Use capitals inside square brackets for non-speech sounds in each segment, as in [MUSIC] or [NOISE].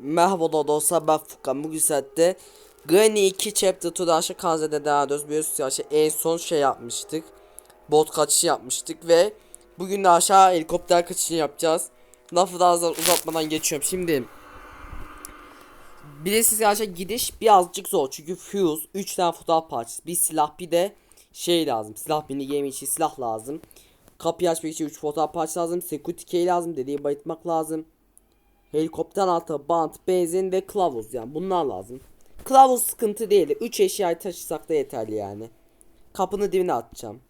Merhaba dostlar ben Furkan bugün saatte Granny 2 Chapter 2'da aşağı kanzede devam ediyoruz biliyorsunuz ya şey, en son şey yapmıştık. Bot kaçışı yapmıştık ve Bugün de aşağı helikopter kaçışı yapacağız. Lafı daha fazla uzatmadan geçiyorum. Şimdi Bilirsiniz aşağı gidiş birazcık zor. Çünkü Fuse 3 tane fotoğraf parçası. Bir silah bir de şey lazım. Silah mini game için silah lazım. Kapıyı açmak için 3 fotoğraf parçası lazım. Security key lazım. Dediği bayıtmak lazım Helikopter altı bant, benzin ve kılavuz yani bunlar lazım. Kılavuz sıkıntı değil. 3 eşyayı taşısak da yeterli yani. Kapının dibine atacağım.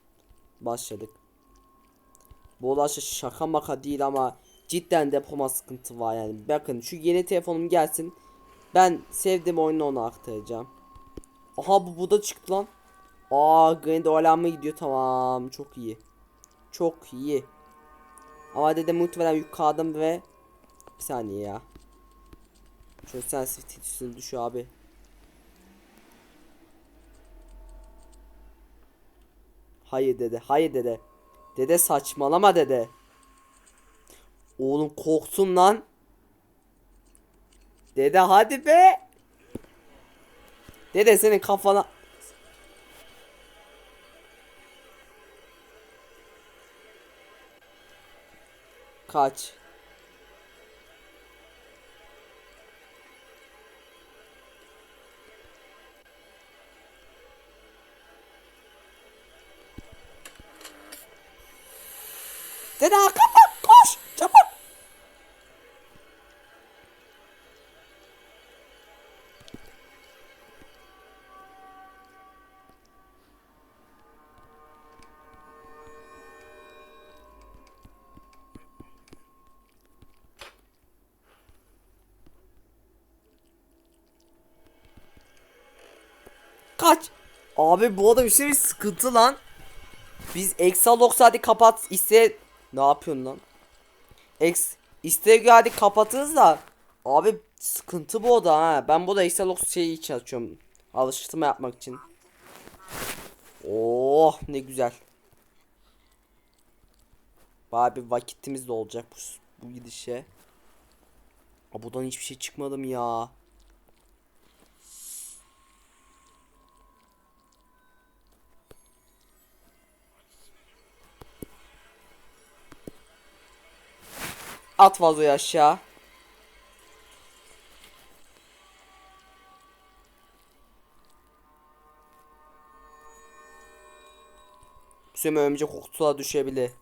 Başladık. Bu olay şaka maka değil ama cidden depoma sıkıntı var yani. Bakın şu yeni telefonum gelsin. Ben sevdiğim oyunu ona aktaracağım. Aha bu bu da çıktı lan. Aa Grand Olam'a gidiyor tamam çok iyi. Çok iyi. Ama dedim muhtemelen yukarıdan ve bir saniye ya. Şöyle sensitivity üstüne düş abi. Hayır dede, hayır dede. Dede saçmalama dede. Oğlum korktum lan. Dede hadi be. Dede senin kafana Kaç. Dede arkamda koş çabuk. Kaç. Abi bu adam bir sıkıntı lan. Biz Exalox hadi kapat iste ne yapıyorsun lan? Ex istegi hadi kapatırız da abi sıkıntı bu oda ha. Ben bu da Exalox şeyi için açıyorum. Alıştırma yapmak için. Oh ne güzel. Baya bir vakitimiz de olacak bu, bu gidişe. Aa, buradan hiçbir şey çıkmadı mı ya? At vazoyu aşağı. Süme örümcek kokutuğa düşebilir.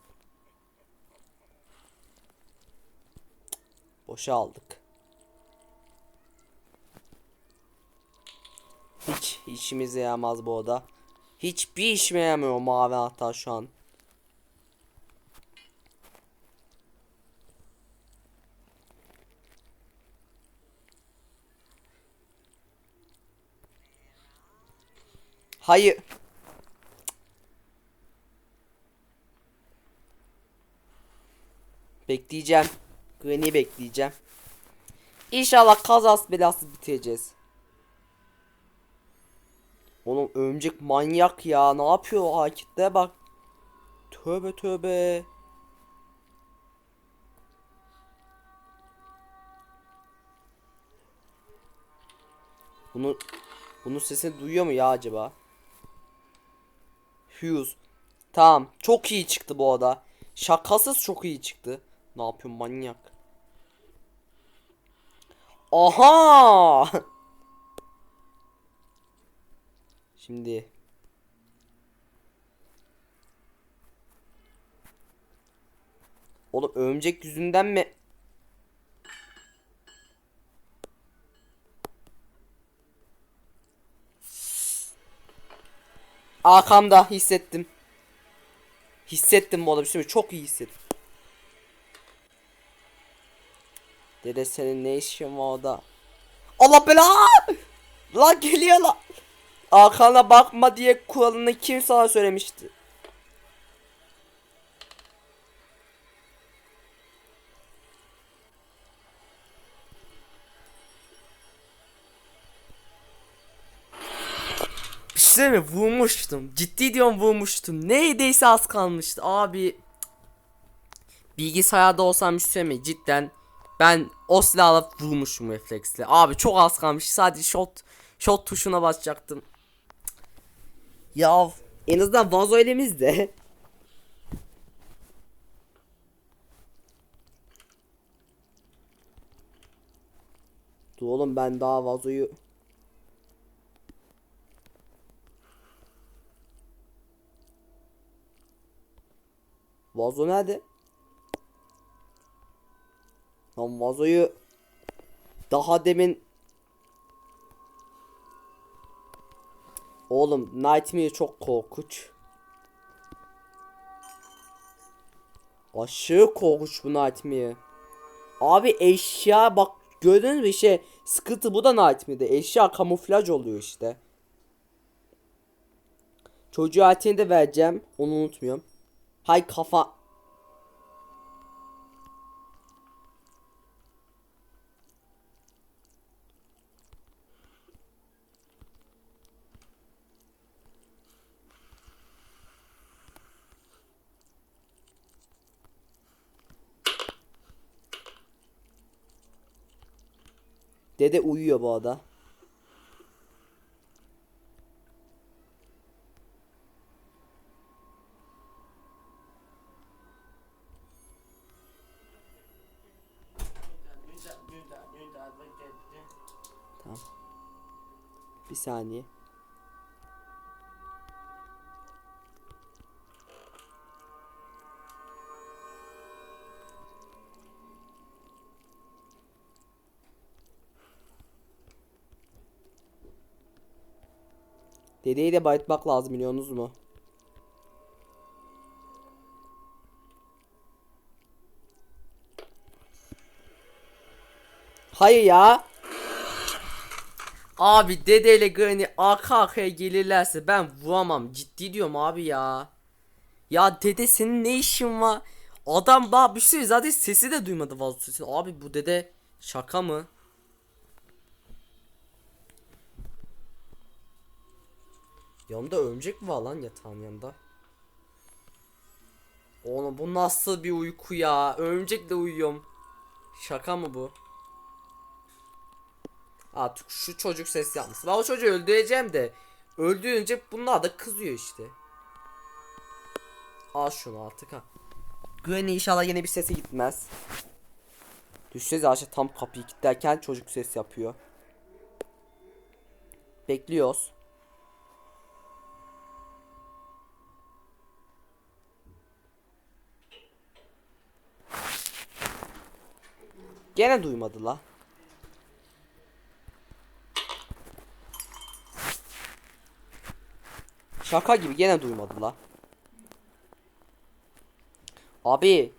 Boşa aldık. Hiç işimize yaramaz bu oda. Hiçbir işime yaramıyor mavi anahtar şu an. Hayır. Bekleyeceğim. Granny'i bekleyeceğim. İnşallah kazas belası bitireceğiz. Oğlum örümcek manyak ya. Ne yapıyor o hareketlere bak. Tövbe tövbe. Bunu bunun sesini duyuyor mu ya acaba? Hughes. Tamam. Çok iyi çıktı bu oda. Şakasız çok iyi çıktı. Ne yapıyorsun manyak? Aha! [LAUGHS] Şimdi Oğlum örümcek yüzünden mi? Arkamda hissettim. Hissettim bu arada bir şey? Çok iyi hissettim. Dede senin ne işin var orada? Allah bela! Lan geliyor lan. Arkana bakma diye kuralını kim sana söylemişti? Mi? Vurmuştum. Ciddi diyorum vurmuştum. Neydeyse az kalmıştı abi. Bilgisayarda olsam bir şey söyleyeyim mi? Cidden Ben o silahla vurmuşum refleksle. Abi çok az kalmış. Sadece shot shot tuşuna basacaktım. Ya en azından vazo elimizde. [LAUGHS] Dur oğlum ben daha vazoyu Vazo nerede? Lan vazoyu daha demin Oğlum Nightmare çok korkunç. Aşırı korkunç bu Nightmare. Abi eşya bak gördünüz mü şey sıkıntı bu da Nightmare'de. Eşya kamuflaj oluyor işte. Çocuğa ateni de vereceğim. Onu unutmuyorum. Hay kafa. Dede uyuyor bu arada. Bir saniye. Dedeyi de bayıtmak lazım biliyorsunuz mu? Hayır ya. Abi dedeyle Granny arka arkaya gelirlerse ben vuramam. Ciddi diyorum abi ya. Ya dede senin ne işin var? Adam daha bir şey zaten sesi de duymadı vazo sesini. Abi bu dede şaka mı? Yanında örümcek mi var lan yatağın yanında? Oğlum bu nasıl bir uyku ya? Örümcekle uyuyorum. Şaka mı bu? Artık şu çocuk ses yapmış. Ben o çocuğu öldüreceğim de öldürünce bunlar da kızıyor işte. Al şunu artık ha. Granny inşallah yine bir sesi gitmez. Düşsenize aşağı tam kapıyı kilitlerken çocuk ses yapıyor. Bekliyoruz. Gene duymadı la. Şaka gibi gene duymadı la. Abi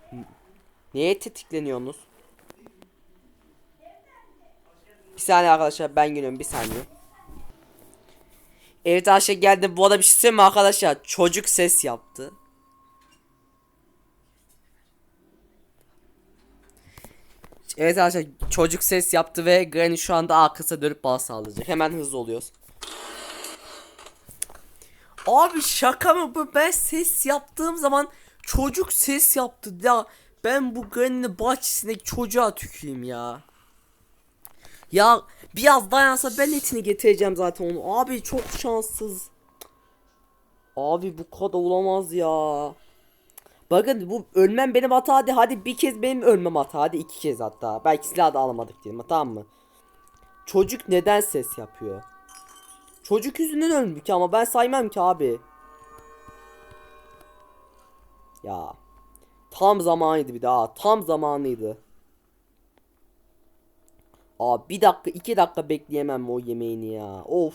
neye tetikleniyorsunuz? Bir saniye arkadaşlar ben geliyorum bir saniye. Evet arkadaşlar geldi bu arada bir şey söyleyeyim mi arkadaşlar? Çocuk ses yaptı. Evet arkadaşlar çocuk ses yaptı ve Granny şu anda arkasına dönüp bana sağlayacak. Hemen hızlı oluyoruz. Abi şaka mı bu? Ben ses yaptığım zaman çocuk ses yaptı ya. Ben bu Granny'nin bahçesindeki çocuğa tüküreyim ya. Ya biraz dayansa ben etini getireceğim zaten onu. Abi çok şanssız. Abi bu kadar olamaz ya. Bakın bu ölmem benim hata hadi hadi bir kez benim ölmem hata hadi iki kez hatta. Belki silah da alamadık diyelim tamam mı? Çocuk neden ses yapıyor? Çocuk yüzünden ölmüş ama ben saymam ki abi. Ya. Tam zamanıydı bir daha. Tam zamanıydı. Abi bir dakika iki dakika bekleyemem o yemeğini ya. Of.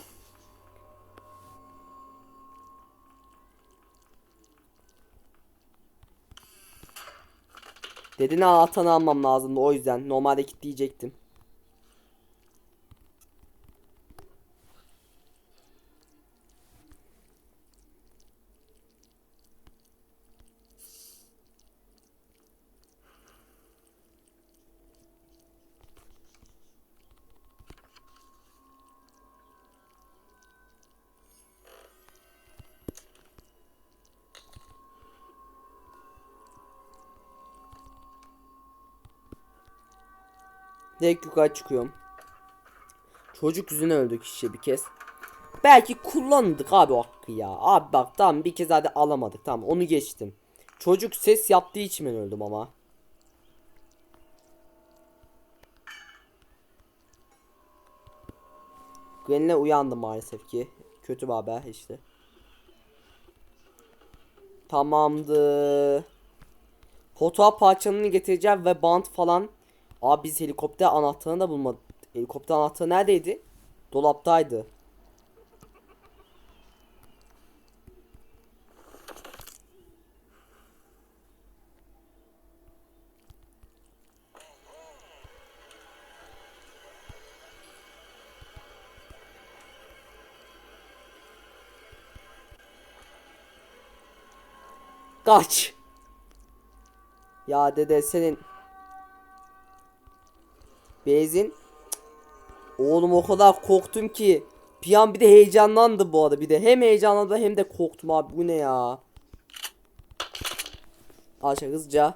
Dedin atanı almam lazımdı o yüzden. Normalde kilitleyecektim. Direkt yukarı çıkıyorum. Çocuk yüzüne öldük işte bir kez. Belki kullandık abi hakkı ya. Abi bak tamam bir kez hadi alamadık tamam onu geçtim. Çocuk ses yaptığı için ben öldüm ama. Gwen'le uyandı maalesef ki. Kötü bir haber işte. Tamamdı. Fotoğraf parçalarını getireceğim ve bant falan. Abi biz helikopter anahtarını da bulmadık. Helikopter anahtarı neredeydi? Dolaptaydı. Kaç. Ya dede senin Benzin. Oğlum o kadar korktum ki. Bir an bir de heyecanlandı bu arada. Bir de hem heyecanlandı hem de korktum abi. Bu ne ya? Aşağı hızlıca.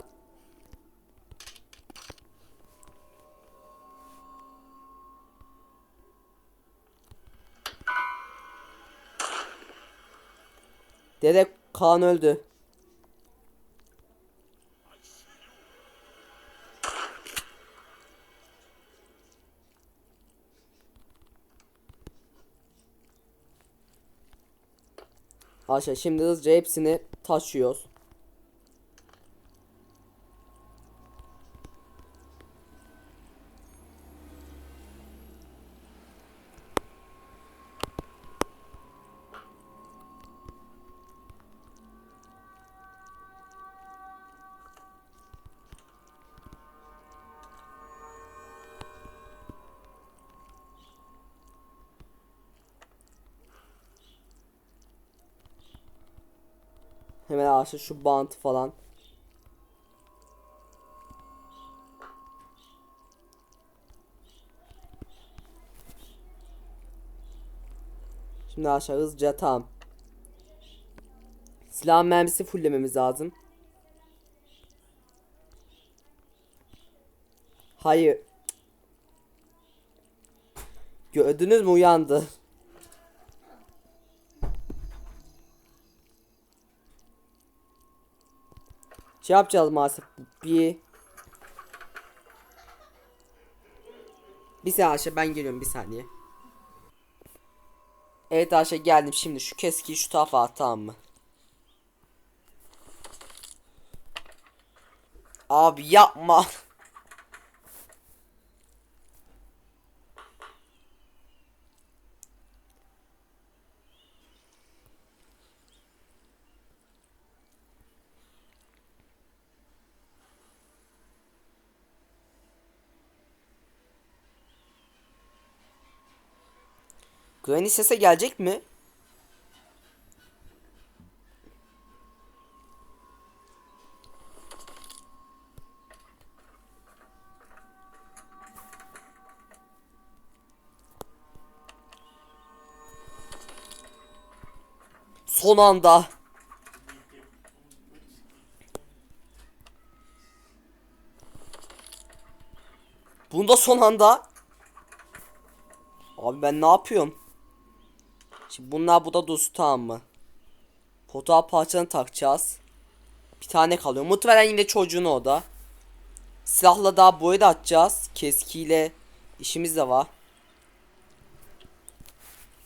Dede Kaan öldü Aşağı şimdi hızlıca hepsini taşıyoruz. Hemen aşağı şu bant falan. Şimdi aşağı hızlıca tamam. Silah mermisi fulllememiz lazım. Hayır. Gördünüz mü uyandı. Şey yapacağız maalesef. Bir Bir saniye Ayşe ben geliyorum bir saniye. Evet Ayşe geldim şimdi şu keskiyi şu tarafa at tamam mı? Abi yapma. [LAUGHS] Granny sese gelecek mi? Son anda. Bunda son anda. Abi ben ne yapıyorum? Şimdi bunlar bu da dostu tamam mı? Fotoğraf parçalarını takacağız. Bir tane kalıyor. Muhtemelen yine çocuğun o da. Silahla daha boya da atacağız. Keskiyle işimiz de var.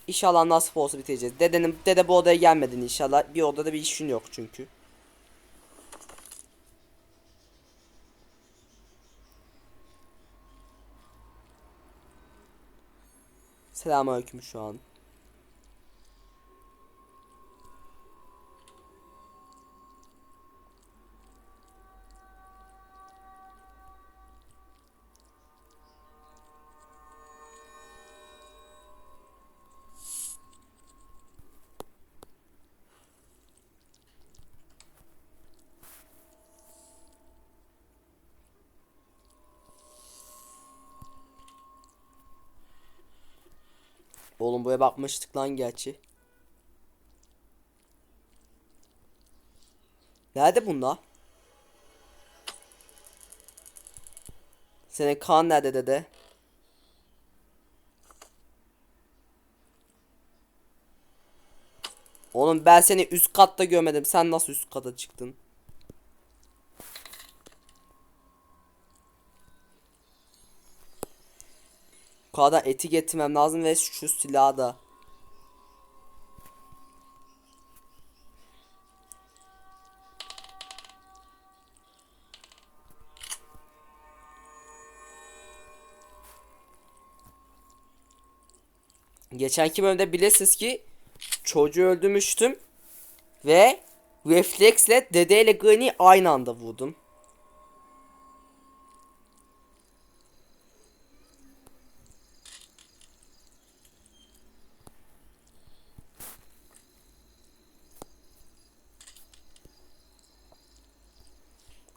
İnşallah nasip olsa biteceğiz. Dedenin dede bu odaya gelmedin inşallah. Bir odada bir işin yok çünkü. Selamünaleyküm şu an. Oğlum buraya bakmıştık lan gerçi. Nerede bunlar? Senin kan nerede dede? Oğlum ben seni üst katta görmedim. Sen nasıl üst kata çıktın? Kadar eti getirmem lazım ve şu silahı da. Geçenki bölümde bilirsiniz ki çocuğu öldürmüştüm ve refleksle dedeyle Granny aynı anda vurdum.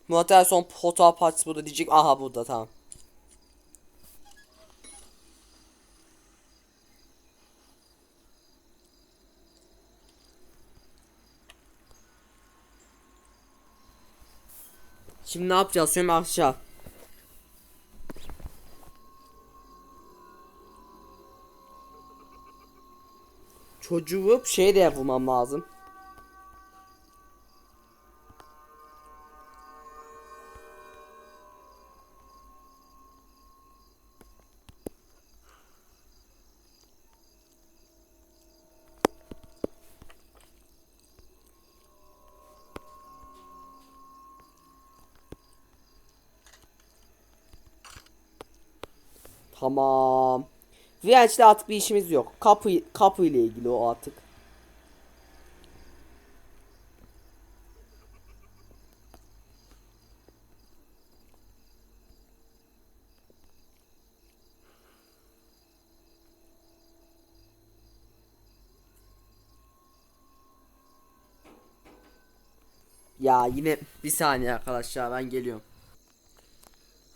Muhtemelen son fotoğraf partisi burada diyecek. Aha burada tamam. Şimdi ne yapacağız? Şöyle aşağı. Çocuğu şey de bulmam lazım. Tamam. Viyanç'le artık bir işimiz yok. Kapı kapı ile ilgili o artık. Ya yine bir saniye arkadaşlar ben geliyorum.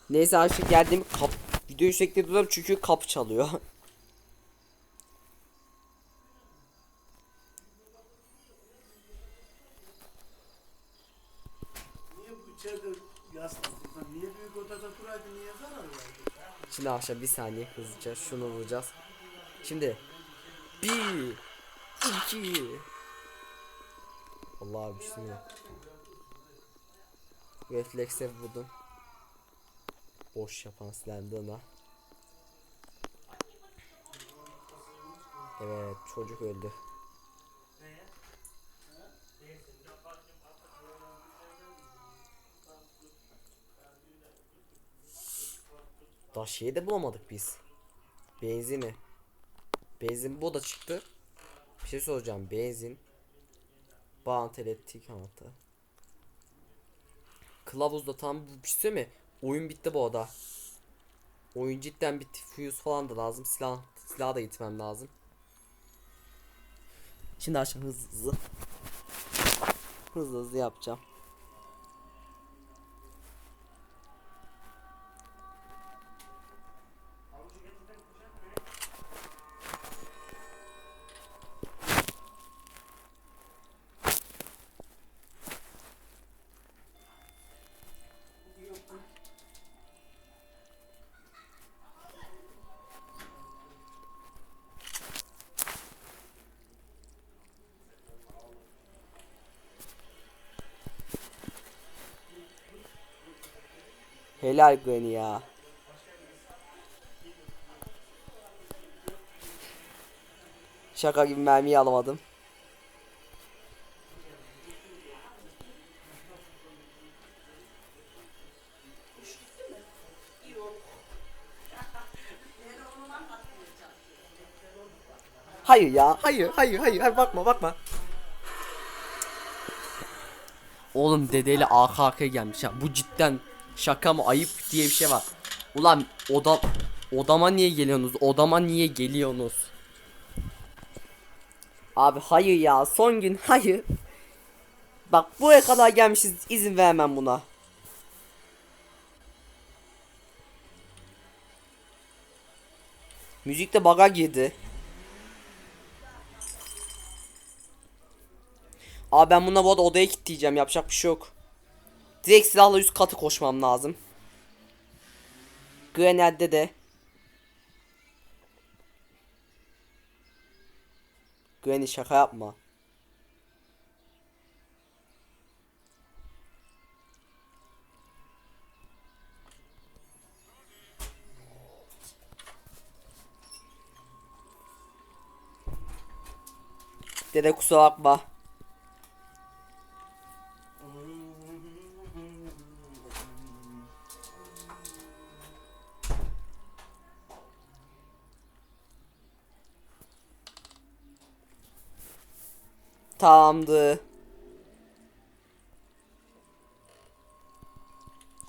Neyse artık geldim kap videoyu sürekli duruyorum çünkü kapı çalıyor. Şimdi aşağı bir saniye hızlıca şunu vuracağız. Şimdi bir iki Allah bismillah. Refleksle vurdum. Boş yapan silahlarına. Evet çocuk öldü. Daha şeyi de bulamadık biz. Benzini. Benzin bu da çıktı. Bir şey soracağım. Benzin. Bağıntı elektrik anahtarı. Kılavuzda tam bir şey mi? Oyun bitti bu arada. Oyun cidden bitti. Fuse falan da lazım. Silah, silah da gitmem lazım. Şimdi aşağı hızlı hızlı. Hızlı hızlı yapacağım. Helal Granny ya. Şaka gibi mermiyi alamadım. Hayır ya, hayır, hayır, hayır, hayır bakma, bakma. Oğlum dedeyle arkaya gelmiş ya. Bu cidden şaka mı ayıp diye bir şey var. Ulan oda odama niye geliyorsunuz? Odama niye geliyorsunuz? Abi hayır ya son gün hayır. Bak buraya kadar gelmişiz izin vermem buna. Müzikte baga girdi. Abi ben buna bu arada odaya kilitleyeceğim yapacak bir şey yok. Direkt silahla üst katı koşmam lazım. Grenad'de de. Granny şaka yapma. Dede kusura bakma. Tamamdı.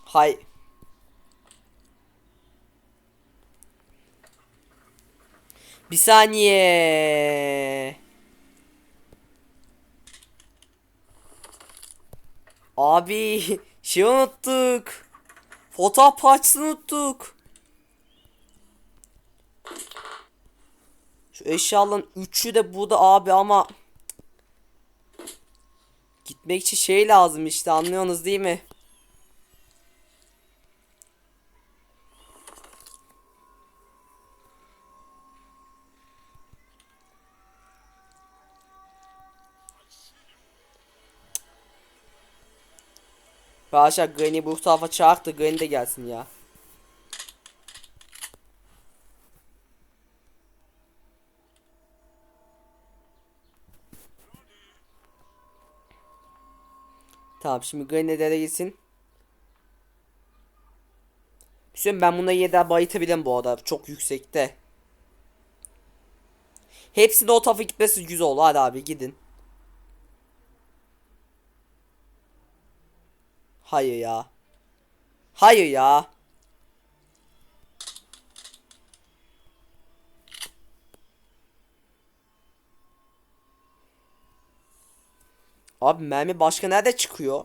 Hay. Bir saniye. Abi şey unuttuk. Fotoğraf parçasını unuttuk. Şu eşyaların üçü de burada abi ama İçin şey lazım işte anlıyorsunuz değil mi? Arkadaşlar Granny bu tarafa çağırdı Granny de gelsin ya. Tamam şimdi Grenadier'e gitsin. Hüseyin ben buna yeder bayıtabilirim bu arada. Çok yüksekte. Hepsinde o tarafa gitmesi güzel oldu. Hadi abi gidin. Hayır ya. Hayır ya. Abi mermi başka nerede çıkıyor?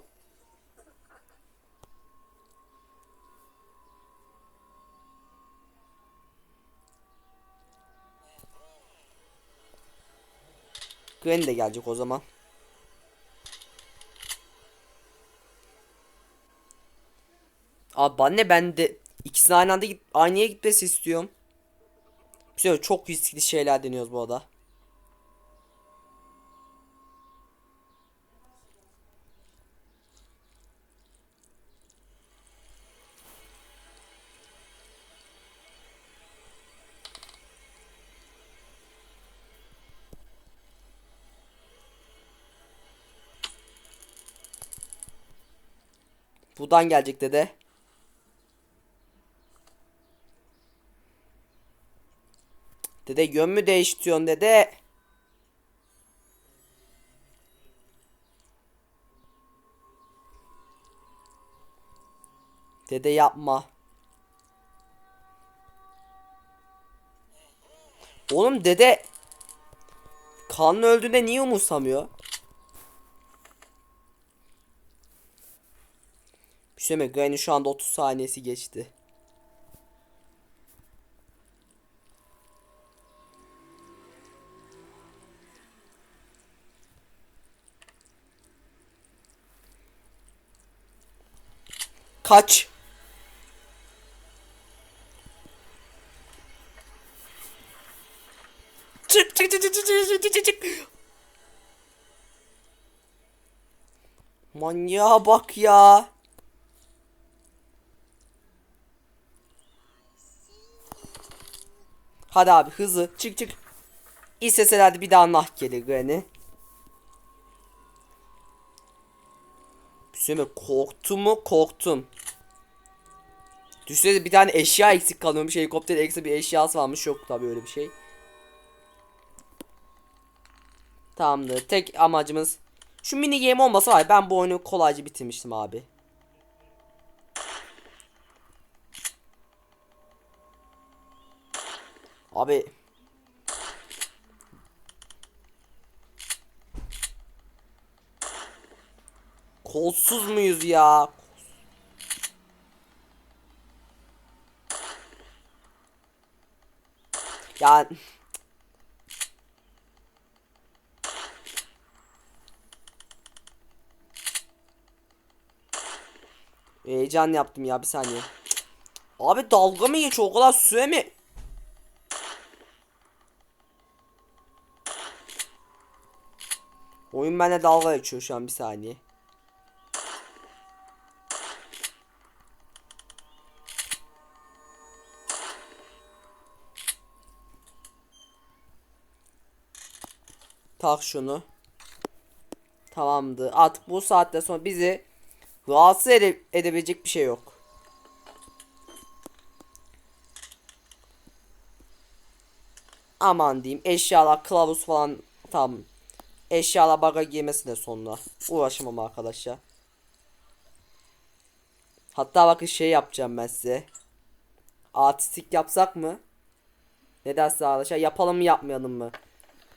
Gwen de gelecek o zaman. Abi bana ne ben de ikisini aynı anda git aynıya gitmesi istiyorum. Şey çok riskli şeyler deniyoruz bu arada. Buradan gelecek dede. Dede yön mü değiştiriyorsun dede? Dede yapma. Oğlum dede Kanlı öldüğünde niye umursamıyor? Düşünsene Granny şu anda 30 saniyesi geçti. Kaç. Çık çık çık çık çık çık çık çık. Manyağa bak ya. Hadi abi hızlı çık çık. İsteselerdi bir daha nah gelir Granny. Şey mi? Korktum mu? Korktum. Düşünsene bir tane eşya eksik kalıyormuş. Helikopter ekstra bir eşyası varmış. Yok tabii öyle bir şey. Tamamdır. Tek amacımız şu mini game olmasa var ben bu oyunu kolayca bitirmiştim abi. Abi Kolsuz muyuz ya? Ya Heyecan yaptım ya bir saniye. Abi dalga mı geçiyor o kadar süre mi? Oyun bende dalga geçiyor şu an bir saniye. Tak şunu. Tamamdır. Artık bu saatte sonra bizi rahatsız ede- edebilecek bir şey yok. Aman diyeyim eşyalar kılavuz falan tam eşyalar baga girmesine sonra uğraşamam arkadaşlar. Hatta bakın şey yapacağım ben size. Artistik yapsak mı? Ne dersiniz arkadaşlar? Yapalım mı yapmayalım mı?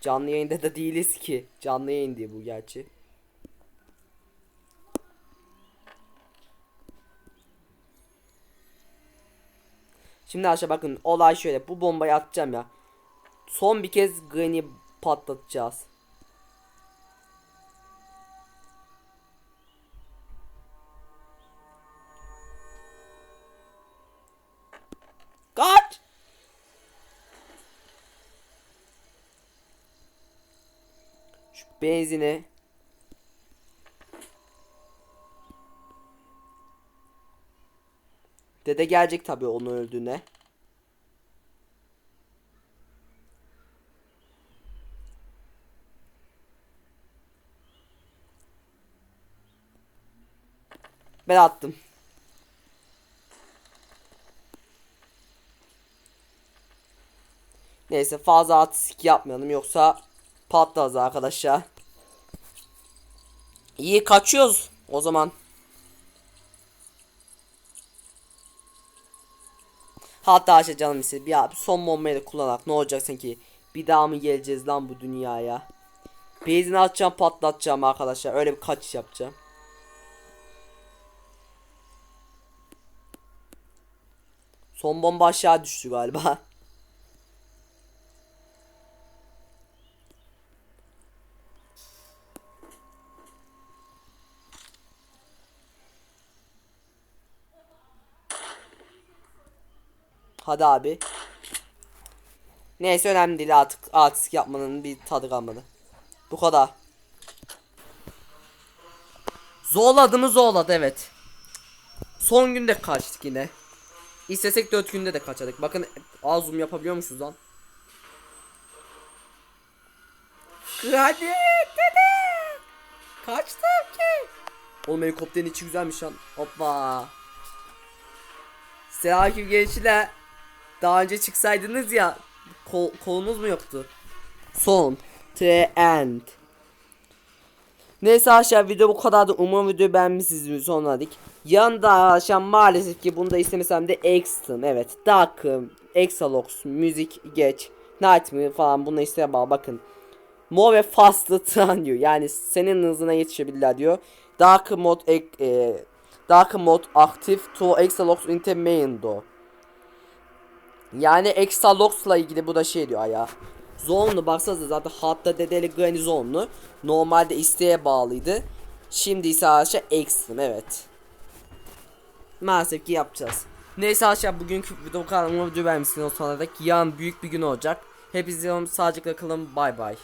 Canlı yayında da değiliz ki. Canlı yayın diye bu gerçi. Şimdi arkadaşlar bakın olay şöyle. Bu bombayı atacağım ya. Son bir kez Granny patlatacağız. Şu benzini Dede gelecek tabii onu öldüğüne. Ben attım. Neyse fazla artistik yapmayalım yoksa patlarız arkadaşlar. İyi kaçıyoruz o zaman. Hatta işte canım istedi. Abi son bombayı da kullanarak ne olacak sanki bir daha mı geleceğiz lan bu dünyaya? Benzin atacağım patlatacağım arkadaşlar. Öyle bir kaçış yapacağım. Son bomba aşağı düştü galiba. [LAUGHS] Hadi abi. Neyse önemli değil artık artistik yapmanın bir tadı kalmadı. Bu kadar. Zorladı mı zorladı evet. Son günde kaçtık yine. İstesek 4 günde de kaçardık. Bakın az zoom yapabiliyormuşuz lan. Hadi dede. Kaçtım ki. Oğlum helikopterin içi güzelmiş lan. Hoppa. Selamünaleyküm gençler. Daha önce çıksaydınız ya kol, kolunuz mu yoktu? Son. The end. Neyse arkadaşlar video bu kadardı. Umarım videoyu beğenmişsinizdir sonladık. Yanında arkadaşlar maalesef ki bunu da istemesem de Exton evet Dark'ım, Exalox, müzik geç, Nightmare falan bunu istemem bakın. Mo ve Fast'ı tran diyor. Yani senin hızına yetişebilirler diyor. Dark mod ek, e, Dark mod aktif to Exalox into main do. Yani Exalox'la ilgili bu da şey diyor ya. Zonlu baksanıza zaten hatta dedeli Granny zonlu. Normalde isteğe bağlıydı. Şimdi ise arkadaşlar Extrem evet. Maalesef ki yapacağız. Neyse arkadaşlar bugünkü video kanalıma video vermişsiniz o sonra da yarın büyük bir gün olacak. Hepinize sağlıcakla kalın bay bay.